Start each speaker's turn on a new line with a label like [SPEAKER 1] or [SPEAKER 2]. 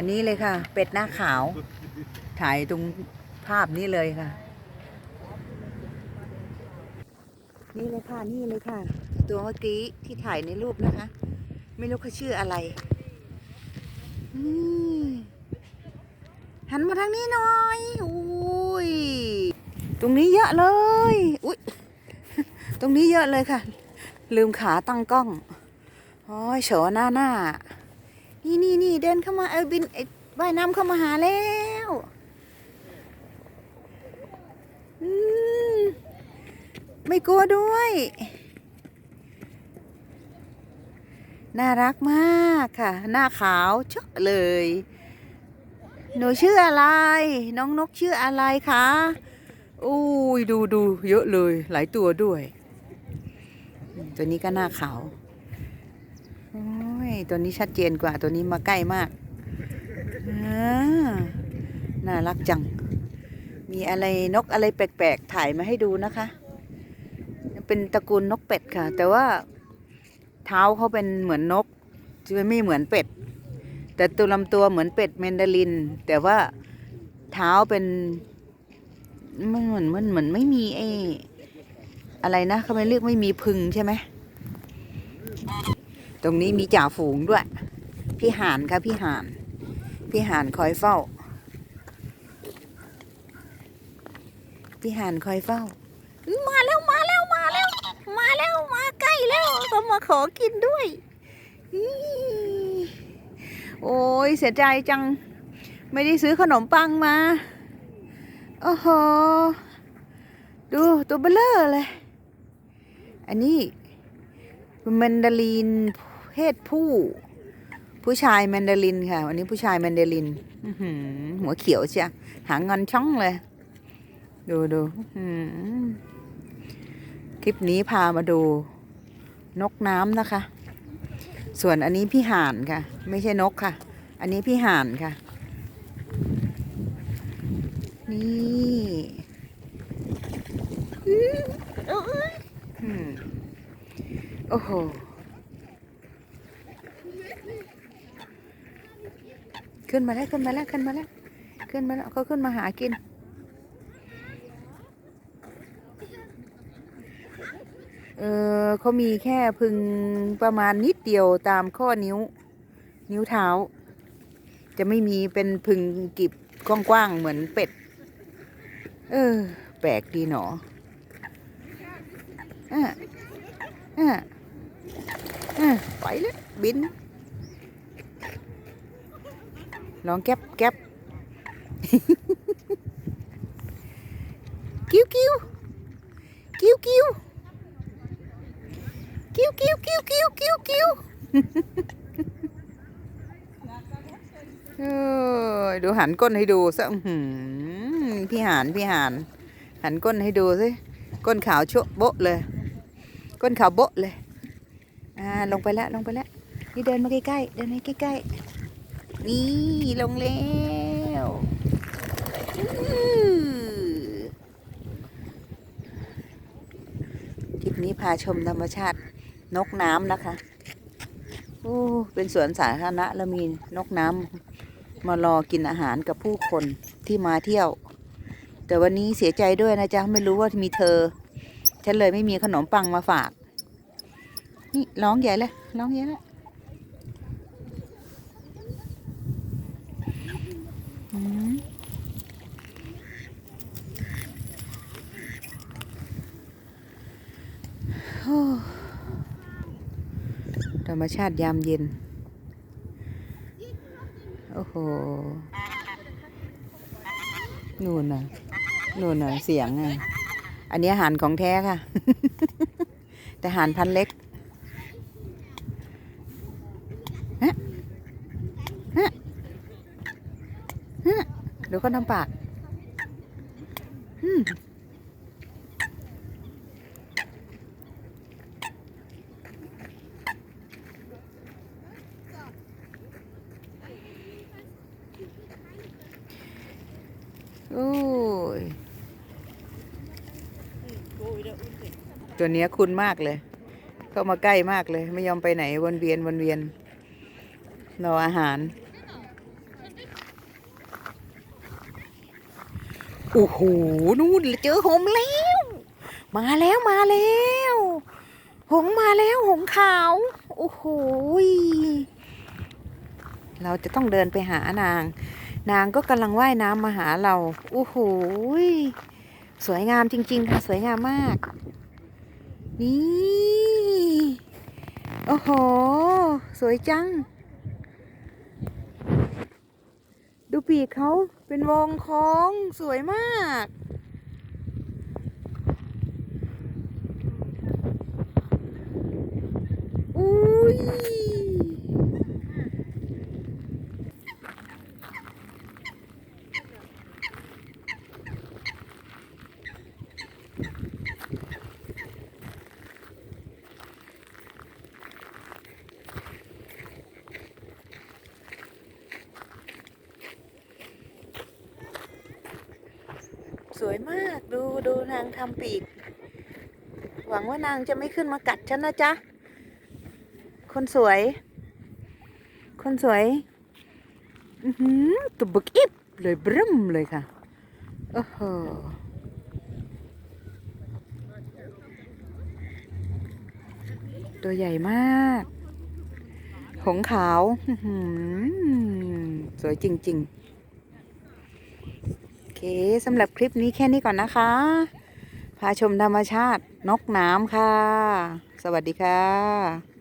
[SPEAKER 1] อันนี้เลยค่ะ เป็ดหน้าขาว ถ่ายตรงภาพนี้เลยค่ะ นี่เลยค่ะ นี่เลยค่ะ ตัวเมื่อกี้ที่ถ่ายในรูปนะคะ ไม่รู้เขาชื่ออะไรหันมาทางนี้หน่อยอุ้ยตรงนี้เยอะเลย อุ้ยตรงนี้เยอะเลยค่ะ ลืมขาตั้งกล้อง โอ้ยเฉวหน้าหน้า นี่นี่นี่เดินเข้ามาเอาบินไอ้ว่ายน้ำเข้ามาหาแล้วอืมไม่กลัวด้วย น่ารักมากค่ะ หน้าขาวเชอะเลย หนูชื่ออะไร น้องนกชื่ออะไรคะอุ้ยดูดูเยอะเลย หลายตัวด้วย ตัวนี้ก็หน้าขาวอ้ ยตัวนี้ชัดเจนกว่าตัวนี้มาใกล้มากอน่ารักจัง มีอะไรนกอะไรแปลกๆ ถ่ายมาให้ดูนะคะ เป็นตระกูลนกเป็ดค่ะ แต่ว่าเท้าเขาเป็นเหมือนนกจะไม่เหมือนเป็ด แต่ตัวลำตัวเหมือนเป็ดแมนดาริน แต่ว่าเท้าเป็นมันเหมือนมันเหมือนไม่มีไอ้อะไรนะเขาไม่เรียกไม่มีพึงใช่ไหม ตรงนี้มีจ่าฝูงด้วย พี่หานค่ะพี่หาน พี่หานคอยเฝ้า พี่หานคอยเฝ้า มาแล้วมาแล้วมาแล้ว มาแล้วมาใกล้แล้วเขามาขอกินด้วยอีโอ้ยเสียใจจัง ไม่ได้ซื้อขนมปังมาโอ้โหดูตัวเบลเลอร์เลย อันนี้แมนดาริน เพศผู้ ผู้ชายแมนดารินค่ะ วันนี้ผู้ชายแมนดารินหัวเขียวเชียหางงอนช่องเลย ดูดูคลิปนี้พามาดู นกน้ำนะคะ ส่วนอันนี้พี่ห่านค่ะ ไม่ใช่นกค่ะ อันนี้พี่ห่านค่ะ นี่โอ้โห ขึ้นมาแล้วขึ้นมาแล้วขึ้นมาแล้วขึ้นมาแล้วเขาขึ้นมาหากิน เออเขามีแค่พึงประมาณนิดเดียวตามข้อนิ้ว นิ้วเท้า จะไม่มีเป็นพึงกิบกว้างๆเหมือนเป็ด เออ แปลกดีหนออะอะอะไปแล้วบิน ลองแก๊บแก๊บกิ้วกิ้วกิ้วกิ้วกิ้วกิ้วกิ้วกิ้วกิ้วกิ้วดูหันก้นให้ดูซะอื้อหือพี่หานพี่หานหันก้นให้ดูสิก้นขาวโชะโบะเลย ก้นขาวโบะเลย อ่าลงไปแล้วลงไปแล้วนี่เดินมาใกล้ๆเดินมาใกล้ๆ นี่ลงแล้วทริปนี้พาชมธรรมชาตินกน้ำนะคะโอ้เป็นสวนสาธารณะแล้วมีนกน้ำมารอกินอาหารกับผู้คนที่มาเที่ยว แต่วันนี้เสียใจด้วยนะจ๊ะ ไม่รู้ว่ามีเธอ ฉันเลยไม่มีขนมปังมาฝาก นี่ร้องใหญ่เลยร้องใหญ่เลย ธรรมชาติยามเย็น โอ้โหนู่นน่ะนู่นน่ะเสียงอะอันนี้อาหารของแท้ค่ะ แต่อาหารพันเล็กฮะฮะฮะเดี๋ยวก็น้ำปากอืม โอ้ตัวเนี้ยคุณมากเลย เข้ามาใกล้มากเลย ไม่ยอมไปไหนวนเวียนวนเวียนรออาหารโอ้โหนู่นเจอหงแล้ว มาแล้วมาแล้ว หงมาแล้วหงขาว โอ้โหเราจะต้องเดินไปหานาง นางก็กำลังว่ายน้ำมาหาเราโอ้โหยสวยงามจริง ๆ ค่ะ สวยงามมาก นี่โอ้โห สวยจัง ดูปีกเขาเป็นวงโค้งสวยมาก อุ้ย สวยมากดูดูนางทำปีก หวังว่านางจะไม่ขึ้นมากัดฉันนะจ๊ะ คนสวย คนสวยอือตัวบึกอิบเลยบรึมเลยค่ะ โอ้โห ตัวใหญ่มาก หงขาว สวยจริง ๆ โอเคสำหรับคลิปนี้แค่นี้ก่อนนะคะ พาชมธรรมชาตินกน้ำค่ะ สวัสดีค่ะ